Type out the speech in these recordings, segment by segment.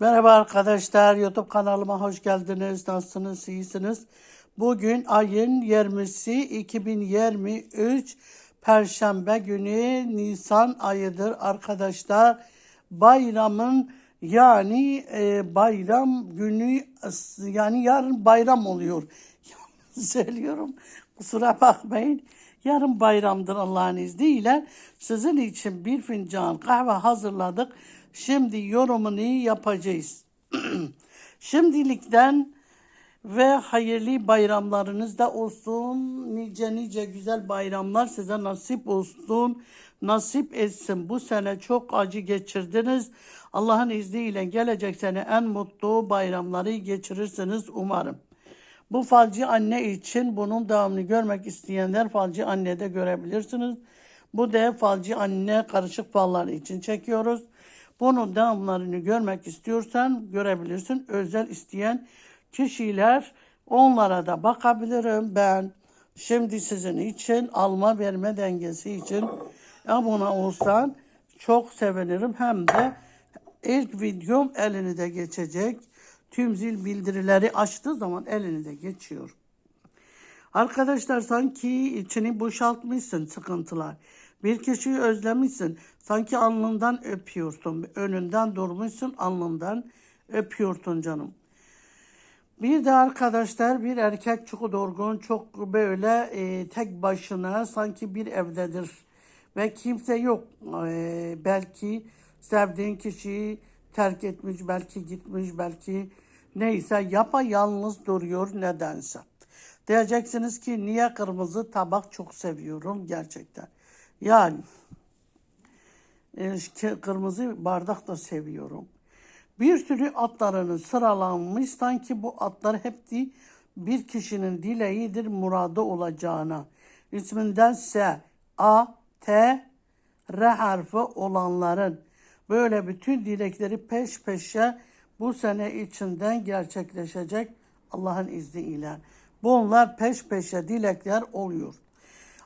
Merhaba arkadaşlar, YouTube kanalıma hoş geldiniz. Nasılsınız, iyisiniz? Bugün ayın 20'si 2023 Perşembe günü Nisan ayıdır arkadaşlar. Bayramın yani e, bayram günü yani yarın bayram oluyor. Söylüyorum kusura bakmayın. Yarın bayramdır Allah'ın izniyle. Sizin için bir fincan kahve hazırladık. Şimdi yorumunu yapacağız. Şimdilikten ve hayırlı bayramlarınız da olsun. Nice nice güzel bayramlar size nasip olsun. Nasip etsin. Bu sene çok acı geçirdiniz. Allah'ın izniyle gelecek sene en mutlu bayramları geçirirsiniz umarım. Bu falcı anne için bunun devamını görmek isteyenler falcı annede görebilirsiniz. Bu da falcı anne karışık falları için çekiyoruz. Bunun devamlarını görmek istiyorsan görebilirsin. Özel isteyen kişiler onlara da bakabilirim ben. Şimdi sizin için alma verme dengesi için abone olsan çok sevinirim. Hem de ilk videom elini de geçecek. Tüm zil bildirileri açtığı zaman elini de geçiyor. Arkadaşlar sanki içini boşaltmışsın sıkıntılar. Bir kişiyi özlemişsin. Sanki alnından öpüyorsun. Önünden durmuşsun alnından öpüyorsun canım. Bir de arkadaşlar bir erkek çok dorgun, çok böyle e, tek başına sanki bir evdedir. Ve kimse yok. E, belki sevdiğin kişiyi terk etmiş, belki gitmiş, belki neyse yapayalnız duruyor nedense. Diyeceksiniz ki niye kırmızı tabak çok seviyorum gerçekten. Yani e, kırmızı bardak da seviyorum. Bir sürü atlarını sıralanmış sanki bu atlar hepsi bir kişinin dileğidir muradı olacağına. İsminden S, A, T, R harfi olanların böyle bütün dilekleri peş peşe bu sene içinden gerçekleşecek Allah'ın izniyle. Bunlar peş peşe dilekler oluyor.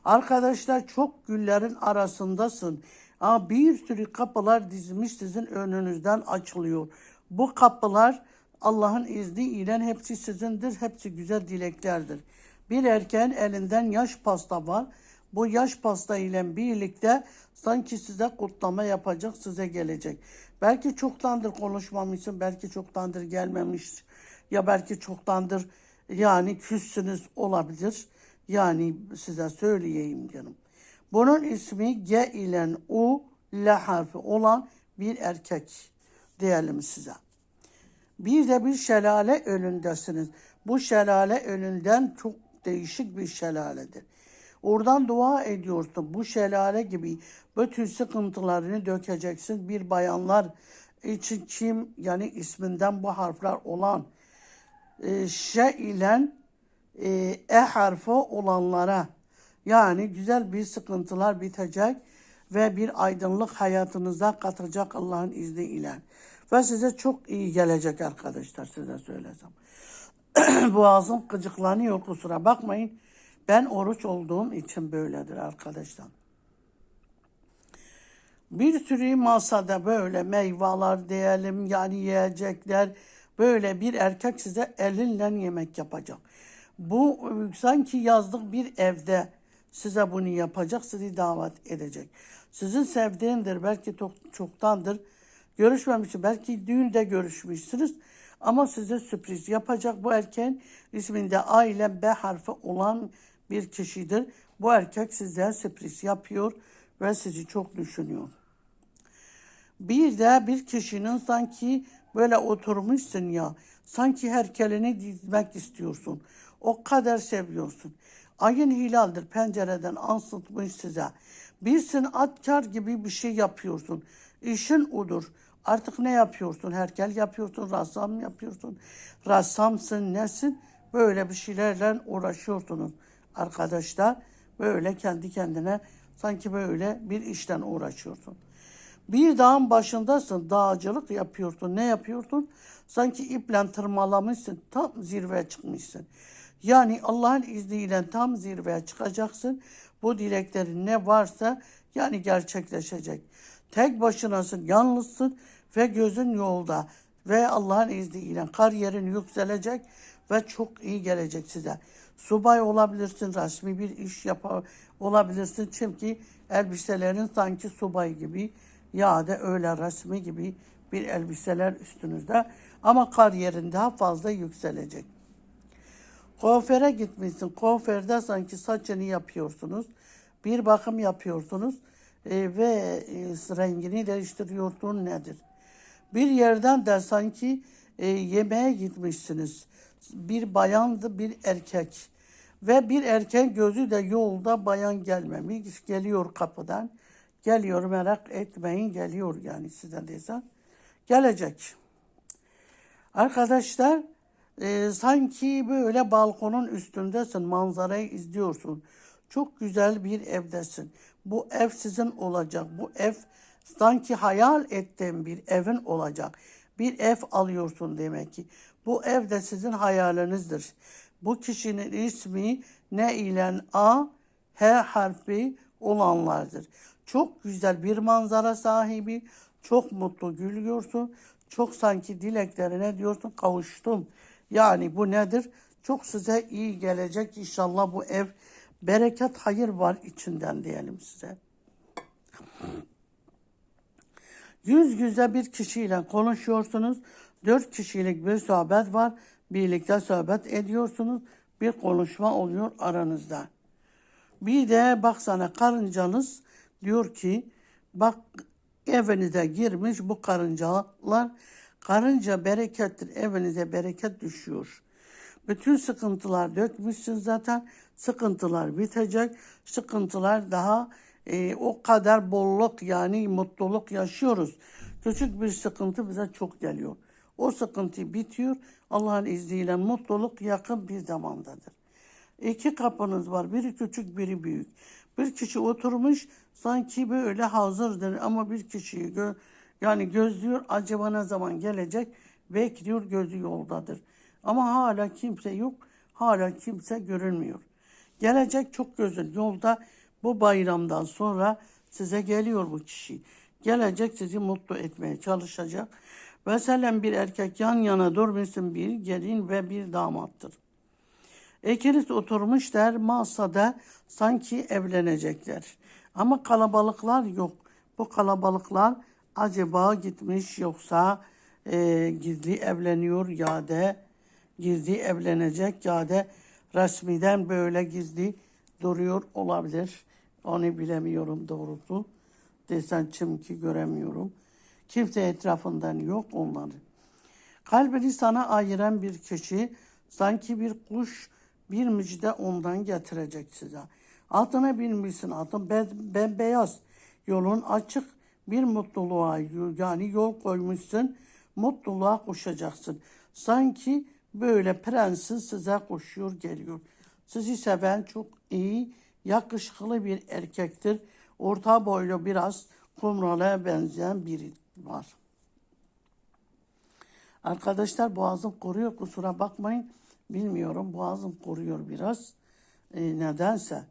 Arkadaşlar çok güllerin arasındasın. Ama bir sürü kapılar dizmiş sizin önünüzden açılıyor. Bu kapılar Allah'ın izniyle hepsi sizindir. Hepsi güzel dileklerdir. Bir erkeğin elinden yaş pasta var. Bu yaş pasta ile birlikte sanki size kutlama yapacak, size gelecek. Belki çoktandır konuşmamışsın, belki çoktandır gelmemiş ya belki çoktandır yani küssünüz olabilir. Yani size söyleyeyim canım. Bunun ismi G ile U, L harfi olan bir erkek diyelim size. Bir de bir şelale önündesiniz. Bu şelale önünden çok değişik bir şelaledir. Oradan dua ediyorsun. Bu şelale gibi bütün sıkıntılarını dökeceksin. Bir bayanlar için kim yani isminden bu harfler olan e, ş ile e, e harfi olanlara yani güzel bir sıkıntılar bitecek ve bir aydınlık hayatınıza katacak Allah'ın izniyle. Ve size çok iyi gelecek arkadaşlar size söylesem. Boğazım gıcıklanıyor kusura bakmayın. Ben oruç olduğum için böyledir arkadaşlar. Bir sürü masada böyle meyveler diyelim yani yiyecekler böyle bir erkek size elinle yemek yapacak. Bu sanki yazlık bir evde size bunu yapacak, sizi davet edecek. Sizin sevdiğindir, belki çok, çoktandır görüşmemişsiniz, belki düğünde görüşmüşsünüz ama size sürpriz yapacak. Bu erkeğin isminde A ile B harfi olan bir kişidir. Bu erkek size sürpriz yapıyor ve sizi çok düşünüyor. Bir de bir kişinin sanki böyle oturmuşsun ya, sanki herkelini dizmek istiyorsun. O kadar seviyorsun. Ayın hilaldir pencereden ansıtmış size. Bir sanatkar gibi bir şey yapıyorsun. İşin odur. Artık ne yapıyorsun? Herkel yapıyorsun, rassam yapıyorsun. Rassamsın, nesin? Böyle bir şeylerle uğraşıyorsunuz arkadaşlar. Böyle kendi kendine sanki böyle bir işten uğraşıyorsun. Bir dağın başındasın, dağcılık yapıyorsun. Ne yapıyorsun? Sanki iple tırmalamışsın, tam zirveye çıkmışsın. Yani Allah'ın izniyle tam zirveye çıkacaksın. Bu dileklerin ne varsa yani gerçekleşecek. Tek başınasın, yalnızsın ve gözün yolda. Ve Allah'ın izniyle kariyerin yükselecek ve çok iyi gelecek size. Subay olabilirsin, resmi bir iş yap olabilirsin. Çünkü elbiselerin sanki subay gibi ya da öyle resmi gibi bir elbiseler üstünüzde. Ama kariyerin daha fazla yükselecek. Kuaföre gitmişsin. Kuaförde sanki saçını yapıyorsunuz. Bir bakım yapıyorsunuz e, ve e, rengini değiştiriyorsun nedir? Bir yerden de sanki e, yemeğe gitmişsiniz. Bir bayandı bir erkek. Ve bir erkek gözü de yolda bayan gelmemiş. Geliyor kapıdan. Geliyor merak etmeyin geliyor yani size desem. Gelecek. Arkadaşlar e, sanki böyle balkonun üstündesin, manzarayı izliyorsun. Çok güzel bir evdesin. Bu ev sizin olacak. Bu ev sanki hayal ettiğin bir evin olacak. Bir ev alıyorsun demek ki. Bu ev de sizin hayalinizdir. Bu kişinin ismi ne ile A, H harfi olanlardır. Çok güzel bir manzara sahibi, çok mutlu gülüyorsun. Çok sanki dileklerine diyorsun kavuştum. Yani bu nedir? Çok size iyi gelecek inşallah bu ev. Bereket hayır var içinden diyelim size. Yüz yüze bir kişiyle konuşuyorsunuz. Dört kişilik bir sohbet var. Birlikte sohbet ediyorsunuz. Bir konuşma oluyor aranızda. Bir de baksana karıncanız diyor ki bak evinize girmiş bu karıncalar. Karınca berekettir. Evinize bereket düşüyor. Bütün sıkıntılar dökmüşsün zaten. Sıkıntılar bitecek. Sıkıntılar daha e, o kadar bolluk yani mutluluk yaşıyoruz. Küçük bir sıkıntı bize çok geliyor. O sıkıntı bitiyor. Allah'ın izniyle mutluluk yakın bir zamandadır. İki kapınız var. Biri küçük, biri büyük. Bir kişi oturmuş sanki böyle hazırdır ama bir kişiyi gö yani gözlüyor acaba ne zaman gelecek bekliyor gözü yoldadır. Ama hala kimse yok. Hala kimse görünmüyor. Gelecek çok gözün yolda bu bayramdan sonra size geliyor bu kişi. Gelecek sizi mutlu etmeye çalışacak. Mesela bir erkek yan yana durmasın bir gelin ve bir damattır. İkiniz oturmuşlar masada sanki evlenecekler. Ama kalabalıklar yok. Bu kalabalıklar acaba gitmiş yoksa e, gizli evleniyor ya da gizli evlenecek ya da resmiden böyle gizli duruyor olabilir. Onu bilemiyorum doğrusu. Desen çünkü göremiyorum. Kimse etrafından yok onları. Kalbini sana ayıran bir kişi sanki bir kuş bir müjde ondan getirecek size. Altına binmişsin atın bembeyaz. Yolun açık bir mutluluğa yani yol koymuşsun. Mutluluğa koşacaksın. Sanki böyle prensin size koşuyor geliyor. Sizi seven çok iyi, yakışıklı bir erkektir. Orta boylu biraz kumrala benzeyen biri var. Arkadaşlar boğazım kuruyor kusura bakmayın. Bilmiyorum boğazım kuruyor biraz. E, nedense.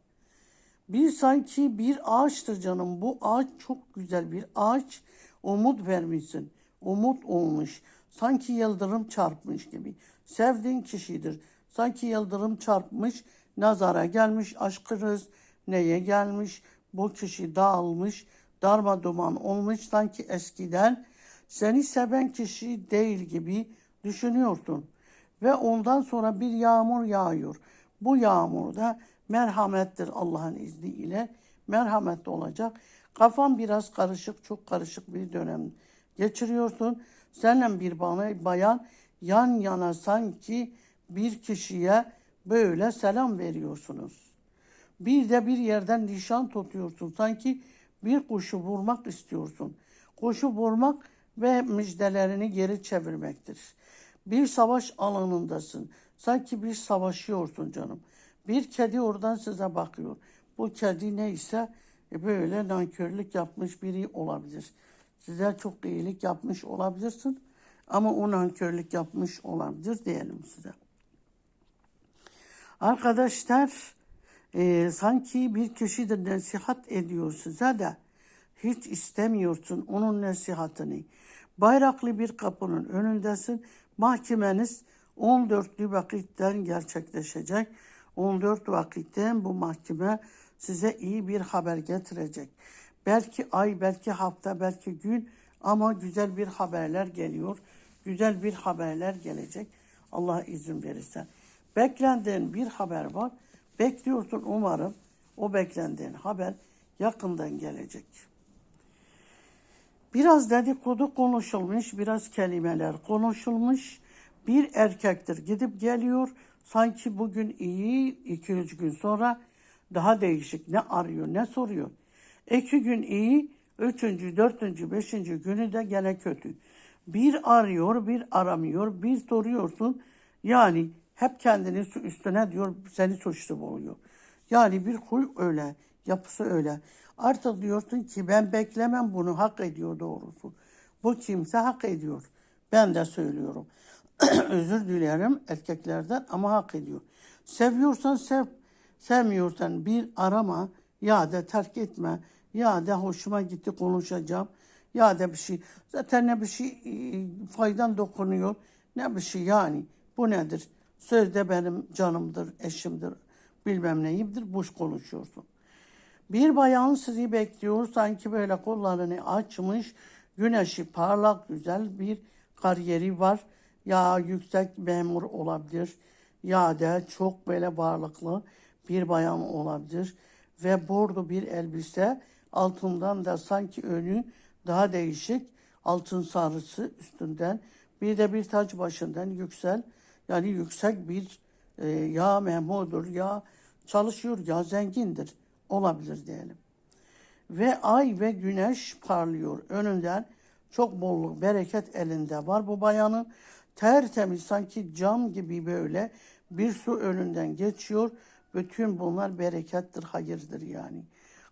Bir sanki bir ağaçtır canım. Bu ağaç çok güzel bir ağaç. Umut vermişsin. Umut olmuş. Sanki yıldırım çarpmış gibi. Sevdiğin kişidir. Sanki yıldırım çarpmış. Nazara gelmiş aşkınız. Neye gelmiş? Bu kişi dağılmış. Darma duman olmuş. Sanki eskiden seni seven kişi değil gibi düşünüyorsun. Ve ondan sonra bir yağmur yağıyor. Bu yağmur da merhamettir Allah'ın izniyle. Merhametli olacak. Kafan biraz karışık, çok karışık bir dönem geçiriyorsun. Seninle bir bana bayan yan yana sanki bir kişiye böyle selam veriyorsunuz. Bir de bir yerden nişan tutuyorsun. Sanki bir kuşu vurmak istiyorsun. Kuşu vurmak ve müjdelerini geri çevirmektir. Bir savaş alanındasın. Sanki bir savaşıyorsun canım. Bir kedi oradan size bakıyor. Bu kedi neyse e, böyle nankörlük yapmış biri olabilir. Size çok iyilik yapmış olabilirsin ama o nankörlük yapmış olabilir diyelim size. Arkadaşlar e, sanki bir kişi de nasihat ediyor size de hiç istemiyorsun onun nasihatini. Bayraklı bir kapının önündesin. Mahkemeniz 14'lü vakitten gerçekleşecek. 14 vakitten bu mahkeme size iyi bir haber getirecek. Belki ay, belki hafta, belki gün ama güzel bir haberler geliyor. Güzel bir haberler gelecek. Allah izin verirse. Beklendiğin bir haber var. Bekliyorsun umarım o beklendiğin haber yakından gelecek. Biraz dedikodu konuşulmuş, biraz kelimeler konuşulmuş. Bir erkektir gidip geliyor. Sanki bugün iyi, iki üç gün sonra daha değişik. Ne arıyor, ne soruyor. İki gün iyi, üçüncü, dördüncü, beşinci günü de gene kötü. Bir arıyor, bir aramıyor, bir soruyorsun. Yani hep kendini üstüne diyor, seni suçlu buluyor. Yani bir huy öyle, yapısı öyle. Artık diyorsun ki ben beklemem bunu hak ediyor doğrusu. Bu kimse hak ediyor. Ben de söylüyorum. Özür dilerim erkeklerden ama hak ediyor. Seviyorsan sev, sevmiyorsan bir arama ya da terk etme ya da hoşuma gitti konuşacağım ya da bir şey. Zaten ne bir şey e, faydan dokunuyor ne bir şey yani. Bu nedir? Sözde benim canımdır, eşimdir, bilmem neyimdir. Boş konuşuyorsun. Bir bayan sizi bekliyor. Sanki böyle kollarını açmış. Güneşi parlak, güzel bir kariyeri var. Ya yüksek memur olabilir. Ya da çok böyle varlıklı bir bayan olabilir. Ve bordo bir elbise. Altından da sanki önü daha değişik. Altın sarısı üstünden. Bir de bir taç başından yüksel. Yani yüksek bir e, ya memurdur ya çalışıyor ya zengindir olabilir diyelim. Ve ay ve güneş parlıyor önünden. Çok bolluk, bereket elinde var bu bayanın. Tertemiz sanki cam gibi böyle bir su önünden geçiyor. Bütün bunlar berekettir, hayırdır yani.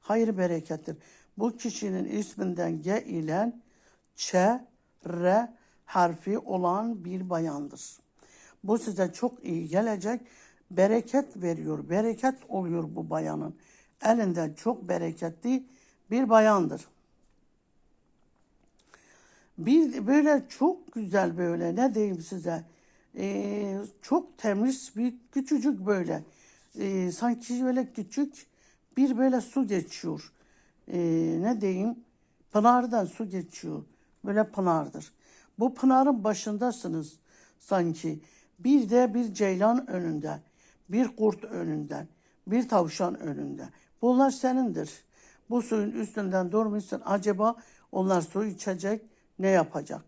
Hayır berekettir. Bu kişinin isminden G ile Ç, R harfi olan bir bayandır. Bu size çok iyi gelecek. Bereket veriyor. Bereket oluyor bu bayanın. Elinden çok bereketli bir bayandır. Bir böyle çok güzel böyle ne diyeyim size ee, çok temiz bir küçücük böyle ee, sanki böyle küçük bir böyle su geçiyor. Ee, ne diyeyim pınardan su geçiyor. Böyle pınardır. Bu pınarın başındasınız sanki. Bir de bir ceylan önünde, bir kurt önünden, bir tavşan önünde. Bunlar senindir. Bu suyun üstünden durmuşsun. Acaba onlar su içecek ne yapacak?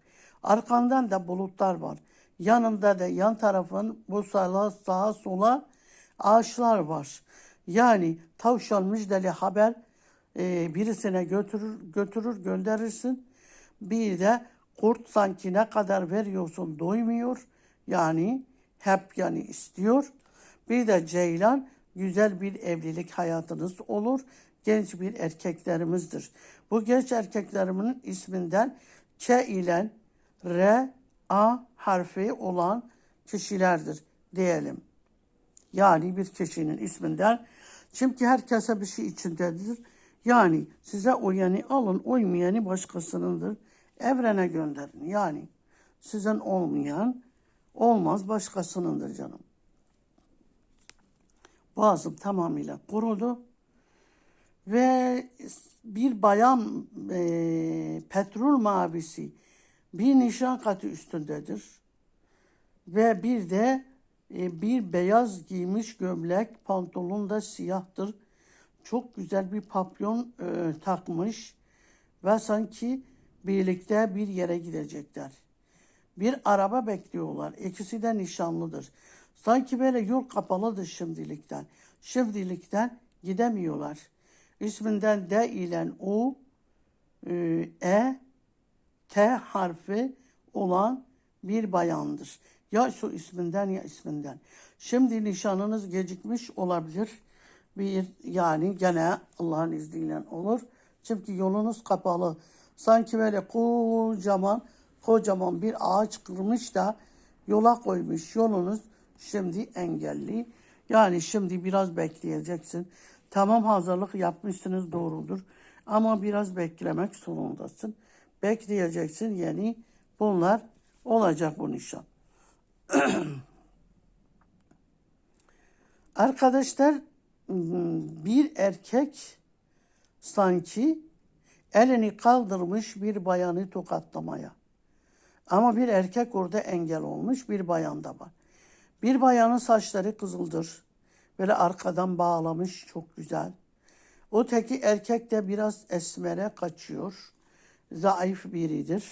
Arkandan da bulutlar var. Yanında da yan tarafın bu sağa, sağa sola ağaçlar var. Yani tavşan müjdeli haber e, birisine götürür, götürür gönderirsin. Bir de kurt sanki ne kadar veriyorsun doymuyor. Yani hep yani istiyor. Bir de ceylan güzel bir evlilik hayatınız olur. Genç bir erkeklerimizdir. Bu genç erkeklerimin isminden K ile R, A harfi olan kişilerdir diyelim. Yani bir kişinin isminden. Çünkü herkese bir şey içindedir. Yani size uyanı alın, uymayanı başkasınındır. Evrene gönderin. Yani sizden olmayan olmaz başkasınındır canım. Boğazım tamamıyla kurudu. Ve bir bayan e, petrol mavisi bir nişan katı üstündedir. Ve bir de e, bir beyaz giymiş gömlek, pantolon da siyahtır. Çok güzel bir papyon e, takmış ve sanki birlikte bir yere gidecekler. Bir araba bekliyorlar. İkisi de nişanlıdır. Sanki böyle yol kapalıdır şimdilikten. Şimdilikten gidemiyorlar. İsminden D ile U, e, E, T harfi olan bir bayandır. Ya şu isminden ya isminden. Şimdi nişanınız gecikmiş olabilir. Bir yani gene Allah'ın izniyle olur. Çünkü yolunuz kapalı. Sanki böyle kocaman kocaman bir ağaç kırmış da yola koymuş yolunuz şimdi engelli. Yani şimdi biraz bekleyeceksin. Tamam hazırlık yapmışsınız doğrudur. Ama biraz beklemek zorundasın. bekleyeceksin. Yani bunlar olacak bu nişan. Arkadaşlar bir erkek sanki elini kaldırmış bir bayanı tokatlamaya. Ama bir erkek orada engel olmuş, bir bayan da var. Bir bayanın saçları kızıldır. Böyle arkadan bağlamış, çok güzel. O teki erkek de biraz esmere kaçıyor. Zayıf biridir.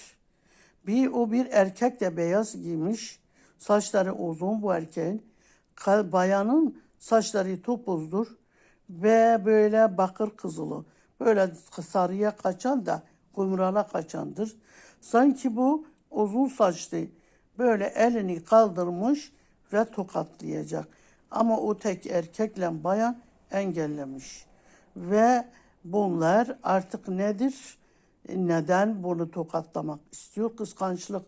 Bir o bir erkek de beyaz giymiş. Saçları uzun bu erkeğin. Bayanın saçları topuzdur ve böyle bakır kızılı. Böyle sarıya kaçan da kumrala kaçandır. Sanki bu uzun saçlı böyle elini kaldırmış ve tokatlayacak. Ama o tek erkekle bayan engellemiş. Ve bunlar artık nedir? Neden bunu tokatlamak istiyor? Kıskançlık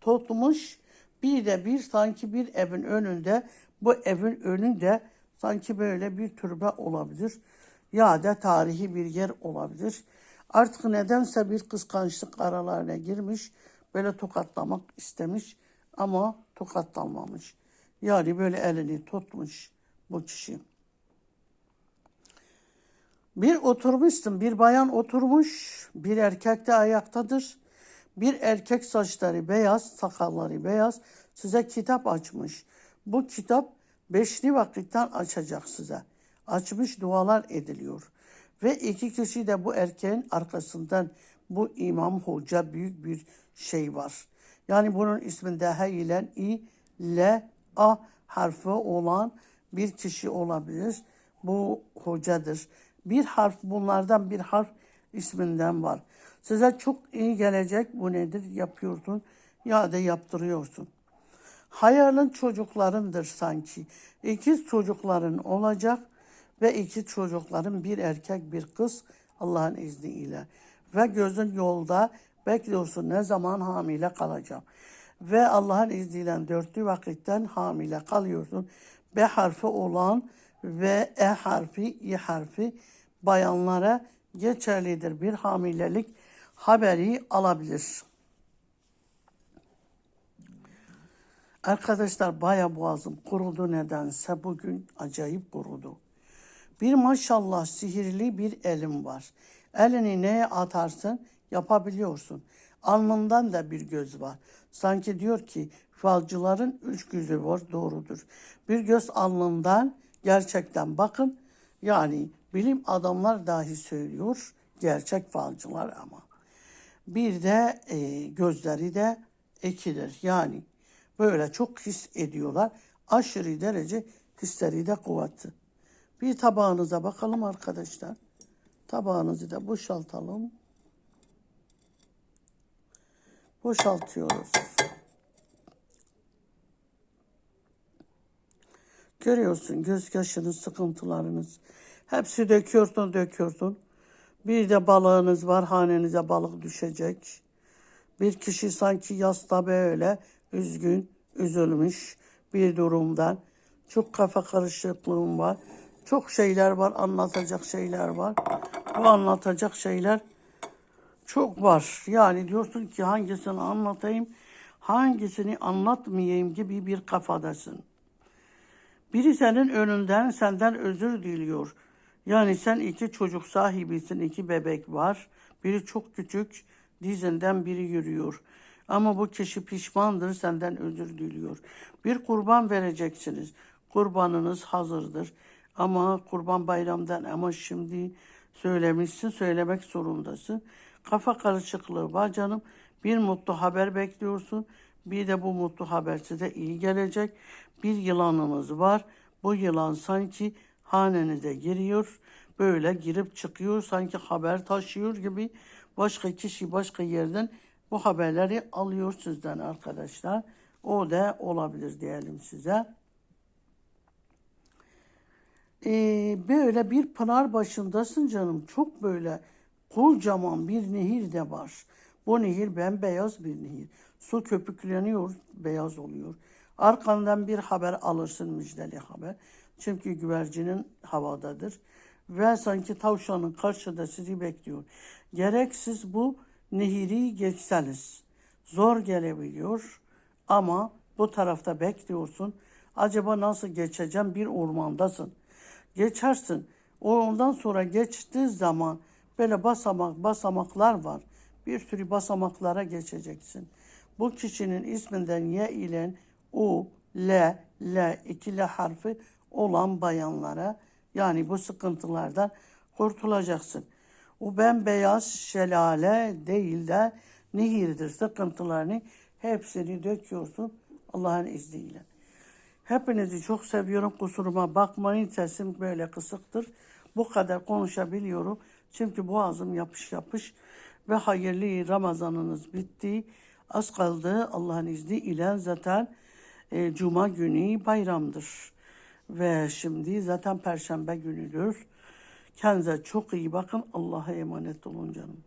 tutmuş. Bir de bir sanki bir evin önünde bu evin önünde sanki böyle bir türbe olabilir. Ya da tarihi bir yer olabilir. Artık nedense bir kıskançlık aralarına girmiş. Böyle tokatlamak istemiş ama tokatlanmamış. Yani böyle elini tutmuş bu kişi. Bir oturmuşsun, bir bayan oturmuş, bir erkek de ayaktadır. Bir erkek saçları beyaz, sakalları beyaz size kitap açmış. Bu kitap beşli vakitten açacak size. Açmış dualar ediliyor. Ve iki kişi de bu erkeğin arkasından bu imam hoca büyük bir şey var. Yani bunun isminde H ile I, L, A harfi olan bir kişi olabilir. Bu hocadır. Bir harf bunlardan bir harf isminden var. Size çok iyi gelecek bu nedir yapıyorsun ya da yaptırıyorsun. Hayalin çocuklarındır sanki. İkiz çocukların olacak ve iki çocukların bir erkek bir kız Allah'ın izniyle. Ve gözün yolda bekliyorsun ne zaman hamile kalacağım. Ve Allah'ın izniyle dörtlü vakitten hamile kalıyorsun. B harfi olan ve E harfi, İ harfi bayanlara geçerlidir. Bir hamilelik haberi alabilir. Arkadaşlar baya boğazım kurudu nedense bugün acayip kurudu. Bir maşallah sihirli bir elim var. Elini neye atarsın yapabiliyorsun. Alnından da bir göz var. Sanki diyor ki falcıların üç gözü var doğrudur. Bir göz alnından gerçekten bakın yani bilim adamlar dahi söylüyor gerçek falcılar ama. Bir de e, gözleri de ekilir yani böyle çok his ediyorlar. Aşırı derece hisleri de kuvvetli. Bir tabağınıza bakalım arkadaşlar. Tabağınızı da boşaltalım. Boşaltıyoruz. Görüyorsun gözyaşınız, sıkıntılarınız. Hepsi döküyorsun, döküyorsun. Bir de balığınız var, hanenize balık düşecek. Bir kişi sanki yasta böyle üzgün, üzülmüş bir durumdan. Çok kafa karışıklığım var. Çok şeyler var, anlatacak şeyler var. Bu anlatacak şeyler çok var. Yani diyorsun ki hangisini anlatayım, hangisini anlatmayayım gibi bir kafadasın. Biri senin önünden senden özür diliyor. Yani sen iki çocuk sahibisin, iki bebek var. Biri çok küçük, dizinden biri yürüyor. Ama bu kişi pişmandır, senden özür diliyor. Bir kurban vereceksiniz. Kurbanınız hazırdır. Ama kurban bayramdan ama şimdi söylemişsin, söylemek zorundasın. Kafa karışıklığı var canım. Bir mutlu haber bekliyorsun. Bir de bu mutlu haber size iyi gelecek. Bir yılanınız var. Bu yılan sanki hanenize giriyor. Böyle girip çıkıyor. Sanki haber taşıyor gibi. Başka kişi başka yerden bu haberleri alıyor sizden arkadaşlar. O da olabilir diyelim size. Ee, böyle bir pınar başındasın canım. Çok böyle kocaman bir nehir de var. Bu nehir bembeyaz bir nehir. Su köpükleniyor, beyaz oluyor. Arkandan bir haber alırsın müjdeli haber. Çünkü güvercinin havadadır. Ve sanki tavşanın karşıda sizi bekliyor. Gereksiz bu nehiri geçseniz zor gelebiliyor ama bu tarafta bekliyorsun. Acaba nasıl geçeceğim? Bir ormandasın. Geçersin. Ondan sonra geçtiği zaman böyle basamak basamaklar var. Bir sürü basamaklara geçeceksin. Bu kişinin isminden Y ile U, L, L, iki L harfi olan bayanlara yani bu sıkıntılardan kurtulacaksın. O bembeyaz şelale değil de nehirdir. Sıkıntılarını hepsini döküyorsun Allah'ın izniyle. Hepinizi çok seviyorum. Kusuruma bakmayın. Sesim böyle kısıktır. Bu kadar konuşabiliyorum. Çünkü boğazım yapış yapış ve hayırlı Ramazanınız bitti. Az kaldı Allah'ın izniyle zaten e, Cuma günü bayramdır. Ve şimdi zaten Perşembe günüdür. Kendinize çok iyi bakın. Allah'a emanet olun canım.